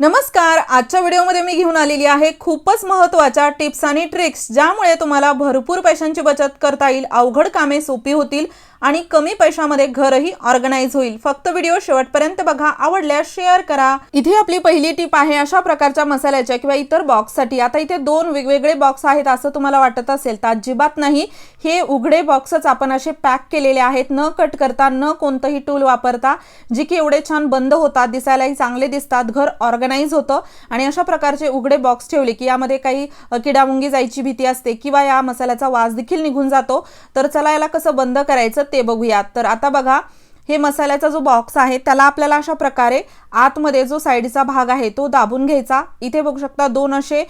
नमस्कार आजच्या व्हिडिओमध्ये मी घेऊन आलेली आहे खूपच महत्त्वाच्या टिप्स आणि ट्रिक्स ज्यामुळे तुम्हाला भरपूर पैशांची बचत करता येईल अवघड कामे सोपी होतील आणि कमी पैशामध्ये घरही ऑर्गनाईज होईल. फक्त व्हिडिओ शेवटपर्यंत बघा आवडल्यास शेअर करा. इथे आपली पहिली टिप आहे अशा प्रकारच्या मसाल्याच्या किंवा इतर बॉक्ससाठी आता इथे दोन वेगवेगळे बॉक्स आहेत असं तुम्हाला वाटत असेल तर अजिबात नाही. हे उघडे बॉक्सच आपण असे पॅक केलेले आहेत. न कट करता न कोणतंही टूल वापरता जे की एवढे छान बंद होतात दिसायलाही चांगले दिसतात घर ऑर्गनाईज होतं. आणि अशा प्रकारचे उघडे बॉक्स ठेवले की यामध्ये काही किडामुंगी जायची भीती असते किंवा या मसाल्याचा वास देखील निघून जातो. तर चला याला कसं बंद करायचं ते बघूयात. तर आता बघा हे मसाल्याचा जो बॉक्स आहे त्याला आपल्याला अशा प्रकारे आतमध्ये जो साईडचा भाग आहे तो दाबून घ्यायचा. इथे बघू शकता दोन असे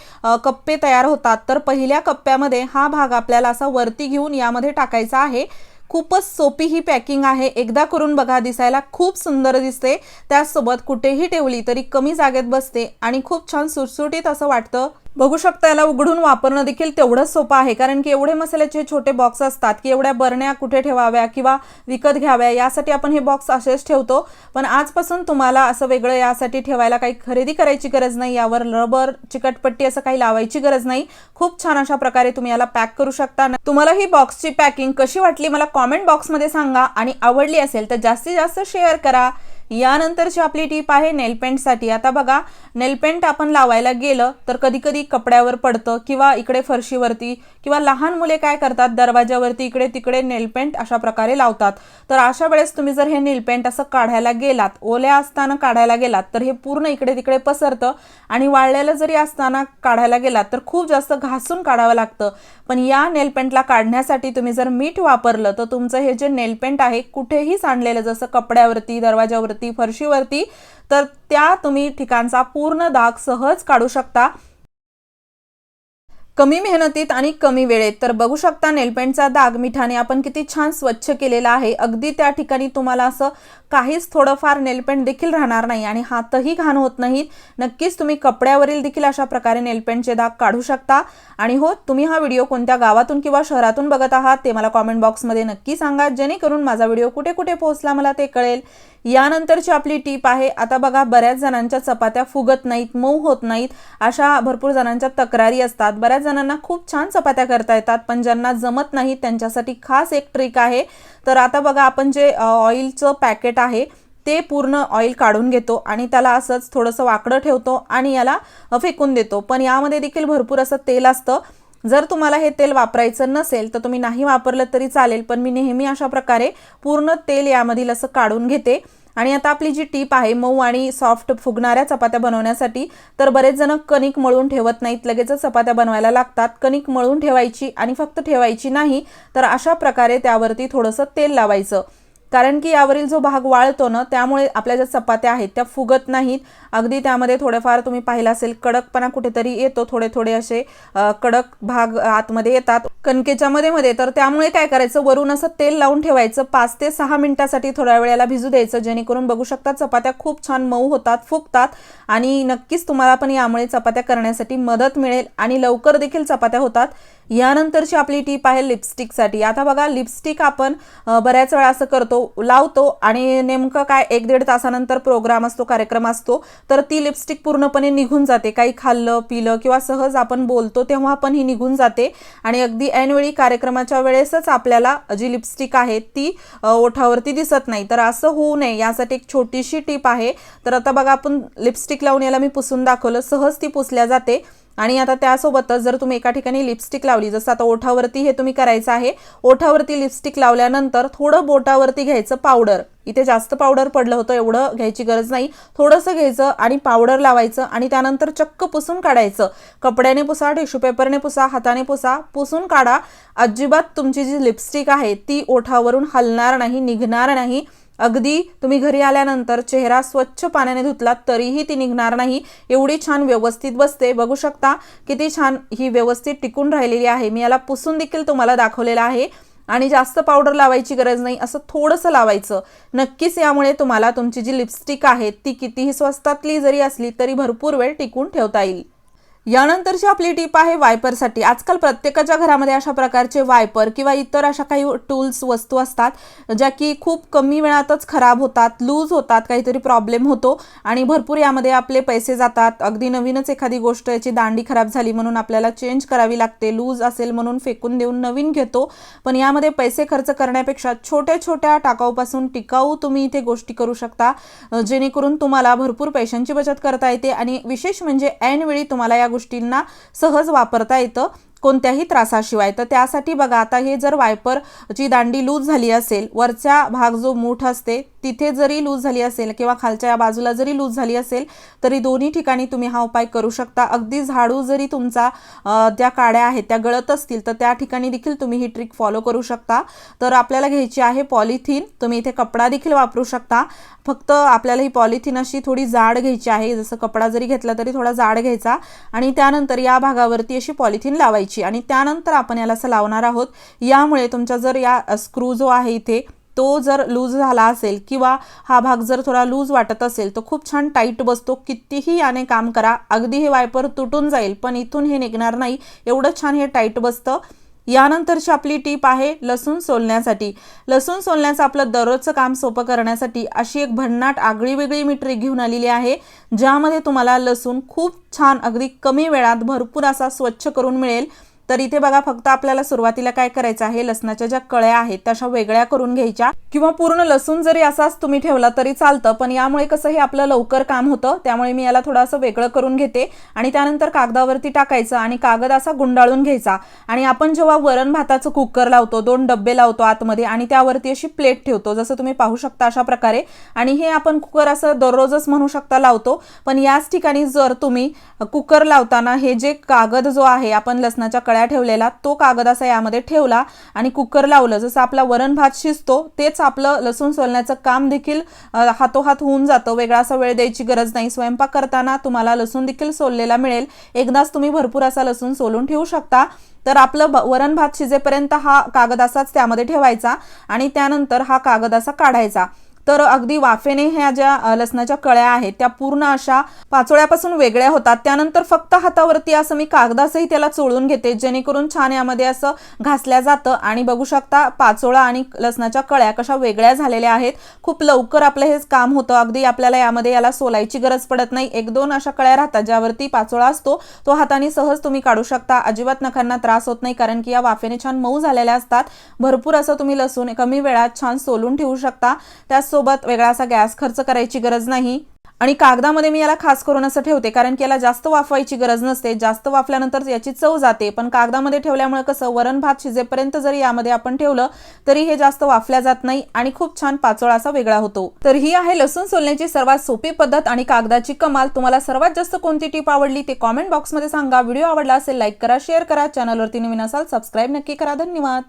कप्पे तयार होतात. तर पहिल्या कप्प्यामध्ये हा भाग आपल्याला असा वरती घेऊन यामध्ये टाकायचा आहे. खूपच सोपी ही पॅकिंग आहे. एकदा करून बघा दिसायला खूप सुंदर दिसते. त्याचसोबत कुठेही ठेवली तरी कमी जागेत बसते आणि खूप छान सुटसुटीत असं वाटतं. बघू शकता याला उघडून वापरणं देखील तेवढंच सोपं आहे. कारण की एवढे मसाल्याचे छोटे बॉक्स असतात की एवढ्या बरण्या कुठे ठेवाव्या किंवा विकत घ्याव्या यासाठी आपण हे बॉक्स असेच ठेवतो. पण आजपासून तुम्हाला असं वेगळं यासाठी ठेवायला काही खरेदी करायची गरज नाही. यावर रबर चिकटपट्टी असं काही लावायची गरज नाही. खूप छान अशा प्रकारे तुम्ही याला पॅक करू शकता. तुम्हाला ही बॉक्सची पॅकिंग कशी वाटली मला कॉमेंट बॉक्समध्ये सांगा. आणि आवडली असेल तर जास्तीत जास्त शेअर करा. यानंतरची आपली टीप आहे नेलपेंटसाठी आता बघा नेलपेंट आपण लावायला गेलं तर कधी कधी कपड्यावर पडतं किंवा इकडे फरशीवरती किंवा लहान मुले काय करतात दरवाजावरती इकडे तिकडे नेलपेंट अशा प्रकारे लावतात. तर अशा वेळेस तुम्ही जर हे नेलपेंट असं काढायला गेलात ओल्या असताना काढायला गेलात तर हे पूर्ण इकडे तिकडे पसरतं आणि वाळलेलं जरी असताना काढायला गेलात तर खूप जास्त घासून काढावं लागतं. पण या नेलपेंटला काढण्यासाठी तुम्ही जर मीठ वापरलं तर तुमचं हे जे नेलपेंट आहे कुठेही सांडलेलं जसं कपड्यावरती दरवाजावरती फरशीवरती तर त्या तुम्ही ठिकाणचा पूर्ण दाग सहज काढू शकता. कमी मेहनतीत आणि कमी वेळेत. तर बघू शकता नेलपेंटचा दाग मिठाने आपण किती छान स्वच्छ केलेला आहे. अगदी त्या ठिकाणी तुम्हाला असं काहीच थोडंफार नेलपेंट देखील राहणार नाही आणि हातही घाण होत नाहीत. नक्कीच तुम्ही कपड्यावरील देखील अशा प्रकारे नेलपेंटचे दाग काढू शकता. आणि हो तुम्ही हा व्हिडिओ कोणत्या गावातून किंवा शहरातून बघत आहात ते मला कॉमेंट बॉक्समध्ये नक्की सांगा जेणेकरून माझा व्हिडिओ कुठे कुठे पोहोचला मला ते कळेल. यानंतरची आपली टीप आहे आता बघा बऱ्याच जणांच्या चपात्या फुगत नाहीत मऊ होत नाहीत अशा भरपूर जणांच्या तक्रारी असतात. बऱ्याच जणांना खूप छान चपात्या करता येतात पण ज्यांना जमत नाही त्यांच्यासाठी खास एक ट्रिक आहे. तर आता बघा आपण जे ऑइलचं पॅकेट आहे ते पूर्ण ऑइल काढून घेतो आणि त्याला असंच थोडंसं वाकडं ठेवतो आणि याला फेकून देतो. पण यामध्ये देखील भरपूर असं तेल असतं. जर तुम्हाला हे तेल वापरायचं नसेल तर तुम्ही नाही वापरलं तरी चालेल पण मी नेहमी अशा प्रकारे पूर्ण तेल यामधील असं काढून घेते. आणि आता आपली जी टीप आहे मऊ आणि सॉफ्ट फुगणाऱ्या चपात्या बनवण्यासाठी तर बरेच जण कणिक मळून ठेवत नाहीत. लगेचच चपात्या बनवायला लागतात. कणिक मळून ठेवायची आणि फक्त ठेवायची नाही तर अशा प्रकारे त्यावरती थोडंसं तेल लावायचं. कारण की यावरील जो भाग वाळतो ना त्यामुळे आपल्या ज्या चपात्या आहेत त्या फुगत नाहीत. अगदी त्यामध्ये थोडेफार तुम्ही पाहिलं असेल कडकपणा कुठेतरी येतो थोडे थोडे असे कडक भाग आतमध्ये येतात. कणकेच्या मध्ये मध्ये तर त्यामुळे काय करायचं? वरून असं तेल लावून ठेवायचं. पाच ते सहा मिनिटासाठी थोड्या वेळेला भिजू द्यायचं. जेणेकरून बघू शकता चपात्या खूप छान मऊ होतात फुगतात. आणि नक्कीच तुम्हाला पण यामुळे चपात्या करण्यासाठी मदत मिळेल आणि लवकर देखील चपात्या होतात. यानंतरची आपली टीप आहे लिपस्टिकसाठी. आता बघा लिपस्टिक आपण बऱ्याच वेळा असं करतो लावतो आणि नेमकं काय एक दीड तासानंतर प्रोग्राम असतो कार्यक्रम असतो तर ती लिपस्टिक पूर्णपणे निघून जाते. काही खाल्लं पिलं किंवा सहज आपण बोलतो तेव्हा पण ही निघून जाते. आणि अगदी ऐनवेळी कार्यक्रमाच्या वेळेसच आपल्याला जी लिपस्टिक आहे ती ओठावरती दिसत नाही. तर असं होऊ नये. यासाठी एक छोटीशी टीप आहे. तर आता बघा आपण लिपस्टिक लावून याला मी पुसून दाखवलं. सहज ती पुसल्या जाते. आणि आता त्यासोबतच जर तुम्ही एका ठिकाणी लिपस्टिक लावली जसं आता ओठावरती हे तुम्ही करायचं आहे ओठावरती लिपस्टिक लावल्यानंतर थोडं बोटावरती घ्यायचं पावडर इथे जास्त पावडर पडलं होतं एवढं घ्यायची गरज नाही. थोडंसं घ्यायचं आणि पावडर लावायचं आणि त्यानंतर चक्क पुसून काढायचं. कपड्याने पुसा टिश्यू पेपरने पुसा हाताने पुसा पुसून काढा. अजिबात तुमची जी लिपस्टिक आहे ती ओठावरून हलणार नाही निघणार नाही. अगदी तुम्ही घरी आल्यानंतर चेहरा स्वच्छ पाण्याने धुतलात तरीही ती निघणार नाही. एवढी छान व्यवस्थित बसते. बघू शकता किती छान ही व्यवस्थित टिकून राहिलेली आहे. मी याला पुसून देखील तुम्हाला दाखवलेलं आहे. आणि जास्त पावडर लावायची गरज नाही. असं थोडंसं लावायचं. नक्कीच यामुळे तुम्हाला तुमची जी लिपस्टिक आहे ती कितीही स्वस्तातली जरी असली तरी भरपूर वेळ टिकून ठेवता येईल. यानंतरची आपली टीप आहे वायपरसाठी. आजकाल प्रत्येकाच्या घरामध्ये अशा प्रकारचे वायपर किंवा इतर अशा काही टूल्स वस्तू असतात ज्या की खूप कमी वेळातच खराब होतात लूज होतात काहीतरी प्रॉब्लेम होतो आणि भरपूर यामध्ये आपले पैसे जातात. अगदी नवीनच एखादी गोष्ट याची दांडी खराब झाली म्हणून आपल्याला चेंज करावी लागते लूज असेल म्हणून फेकून देऊन नवीन घेतो. पण यामध्ये पैसे खर्च करण्यापेक्षा छोट्या छोट्या टाकाऊपासून टिकाऊ तुम्ही इथे गोष्टी करू शकता जेणेकरून तुम्हाला भरपूर पैशांची बचत करता येते आणि विशेष म्हणजे ऐनवेळी तुम्हाला या गोष्टींना सहज वापरता येतं. कोणत्याही त्रासाशिवाय. तर त्यासाठी बघा आता हे जर वायपरची दांडी लूज झाली असेल वरचा भाग जो मूठ असते तिथे जरी लूज झाली असेल किंवा खालच्या या बाजूला जरी लूज झाली असेल तरी दोन्ही ठिकाणी तुम्ही हा उपाय करू शकता. अगदी झाडू जरी तुमचा त्या काड्या आहेत त्या गळत असतील तर त्या ठिकाणी देखील तुम्ही ही ट्रिक फॉलो करू शकता. तर आपल्याला घ्यायची आहे पॉलिथिन. तुम्ही इथे कपडा देखील वापरू शकता. फक्त आपल्याला ही पॉलिथिन अशी थोडी जाड घ्यायची आहे. जसं कपडा जरी घेतला तरी थोडा जाड घ्यायचा. आणि त्यानंतर या भागावरती अशी पॉलिथिन लावायची. आणि त्यानंतर आपण याला असं लावणार आहोत. यामुळे तुमचा जर या स्क्रू जो आहे इथे तो जर लूज झाला असेल किंवा हा भाग जर थोडा लूज वाटत असेल तर खूप छान टाईट बसतो. कितीही याने काम करा अगदी हे वायपर तुटून जाईल पण इथून हे निघणार नाही. एवढं छान हे टाईट बसतं. यानंतरची आपली टीप आहे लसूण सोलण्यासाठी. लसूण सोलण्याचं आपलं दररोजचं काम सोपं करण्यासाठी अशी एक भन्नाट आगळी वेगळी मी ट्रिक घेऊन आलेली आहे ज्यामध्ये तुम्हाला लसूण खूप छान अगदी कमी वेळात भरपूर असा स्वच्छ करून मिळेल. तर इथे बघा फक्त आपल्याला सुरुवातीला काय करायचं आहे लसणाच्या ज्या कळ्या आहेत त्या अशा वेगळ्या करून घ्यायच्या. किंवा पूर्ण लसूण जरी असाच तुम्ही ठेवला तरी चालतं पण यामुळे कसं हे आपलं लवकर काम होतं त्यामुळे मी याला थोडं असं वेगळं करून घेते. आणि त्यानंतर कागदावरती टाकायचं आणि कागद असा गुंडाळून घ्यायचा. आणि आपण जेव्हा वरण भाताचं कुकर लावतो दोन डब्बे लावतो आतमध्ये आणि त्यावरती अशी प्लेट ठेवतो जसं तुम्ही पाहू शकता अशा प्रकारे. आणि हे आपण कुकर असं दररोजच म्हणू शकता लावतो. पण याच ठिकाणी जर तुम्ही कुकर लावताना हे जे कागद जो आहे आपण लसणाच्या कळ्या ठेवलेला तो कागद असा यामध्ये ठेवला आणि कुकर लावलं. जसं आपला वरण भात शिजतो तेच आपलं लसूण सोलण्याचं काम देखील हातोहात होऊन जातं. वेगळा असा वेळ द्यायची गरज नाही. स्वयंपाक करताना तुम्हाला लसूण देखील सोललेला मिळेल. एकदाच तुम्ही भरपूर असा लसूण सोलून ठेवू शकता. तर आपलं ब- वरण भात शिजेपर्यंत हा कागद असाच त्यामध्ये ठेवायचा आणि त्यानंतर हा कागद असा काढायचा. तर अगदी वाफेने ह्या ज्या लसणाच्या कळ्या आहेत त्या पूर्ण अशा पाचोळ्यापासून वेगळ्या होतात. त्यानंतर फक्त हातावरती असं मी कागदासही त्याला चोळून घेते जेणेकरून छान यामध्ये असं घासल्या जातं. आणि बघू शकता पाचोळा आणि लसणाच्या कळ्या कशा वेगळ्या झालेल्या आहेत. खूप लवकर आपलं हे काम होतं. अगदी आपल्याला यामध्ये याला सोलायची गरज पडत नाही. एक दोन अशा कळ्या राहतात ज्यावरती पाचोळा असतो. तो हाताने सहज तुम्ही काढू शकता. अजिबात नखांना त्रास होत नाही कारण की या वाफेने छान मऊ झालेल्या असतात. भरपूर असं तुम्ही लसूण कमी वेळात छान सोलून ठेवू शकता. त्या त्याचसोबत वेगळा असा गॅस खर्च करायची गरज नाही. आणि कागदामध्ये मी याला खास करून असं ठेवते कारण की याला जास्त वाफवायची गरज नसते. जास्त वाफल्यानंतर याची चव जाते. पण कागदामध्ये ठेवल्यामुळे कसं वरण भात शिजेपर्यंत जरी यामध्ये आपण ठेवलं तरी हे जास्त वाफल्या जात नाही आणि खूप छान पाचोळा असा वेगळा होतो. तर ही आहे लसूण सोलण्याची सर्वात सोपी पद्धत आणि कागदाची कमाल. तुम्हाला सर्वात जास्त कोणती टीप आवडली ते कॉमेंट बॉक्समध्ये सांगा. व्हिडिओ आवडला असेल लाईक करा शेअर करा. चॅनलवरती नवीन असाल सबस्क्राईब नक्की करा. धन्यवाद.